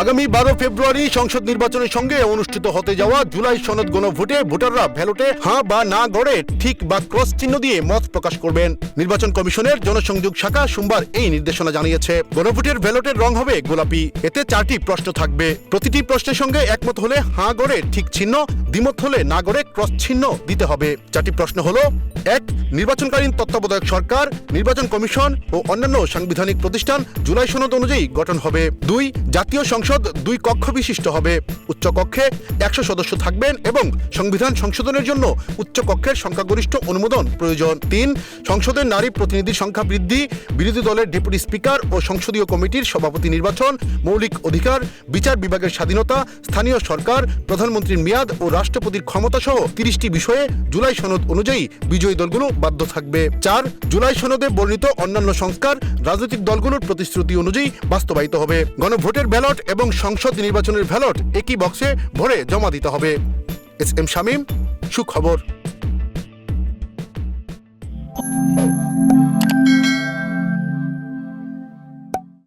আগামী বারো ফেব্রুয়ারি সংসদ নির্বাচনের সঙ্গে অনুষ্ঠিত হতে যাওয়া জুলাই সনদ গণভোটে ভোটাররা ব্যালটে হাঁ বা না গড়ে ঠিক বা ক্রস চিহ্ন দিয়ে মত প্রকাশ করবেন। নির্বাচন কমিশনের জনসংযোগ শাখা সোমবার এই নির্দেশনা জানিয়েছে। গণভোটের ব্যালটের রং হবে গোলাপি। এতে চারটি প্রশ্ন থাকবে। প্রতিটি প্রশ্নের সঙ্গে একমত হলে হাঁ গড়ে ঠিক চিহ্ন, দ্বিমত হলে না গড়ে ক্রস চিহ্ন দিতে হবে। চারটি প্রশ্ন হলো এক, নির্বাচনকালীন তত্ত্বাবধায়ক সরকার, নির্বাচন কমিশন ও অন্যান্য সাংবিধানিক প্রতিষ্ঠান জুলাই সনদ অনুযায়ী গঠন হবে। দুই, জাতীয় সংসদ দুই কক্ষ বিশিষ্ট হবে। উচ্চ কক্ষে একশো সদস্য থাকবেন এবং সংবিধান সংশোধনের জন্য উচ্চ কক্ষের সংখ্যাগরিষ্ঠ অনুমোদন প্রয়োজন। তিন, সংসদের নারী প্রতিনিধির সংখ্যা বৃদ্ধি, বিরোধী দলের ডেপুটি স্পিকার ও সংসদীয় কমিটির সভাপতি নির্বাচন, মৌলিক অধিকার, বিচার বিভাগের স্বাধীনতা, স্থানীয় সরকার, প্রধানমন্ত্রীর মেয়াদ ও রাষ্ট্রপতির ক্ষমতা সহ তিরিশটি বিষয়ে জুলাই সনদ অনুযায়ী বিজয়ী দলগুলো বাধ্য থাকবে। চার, জুলাই সনদে বর্ণিত অন্যান্য সংস্কার, রাজনৈতিক দলগুলোর প্রতিশ্রুতি অনুযায়ী বাস্তবায়িত হবে। গণভোটের ব্যালট এবং সংসদ নির্বাচনের ব্যালট একই বক্সে ভরে জমা দিতে হবে। এস এম শামীম, সুখবর।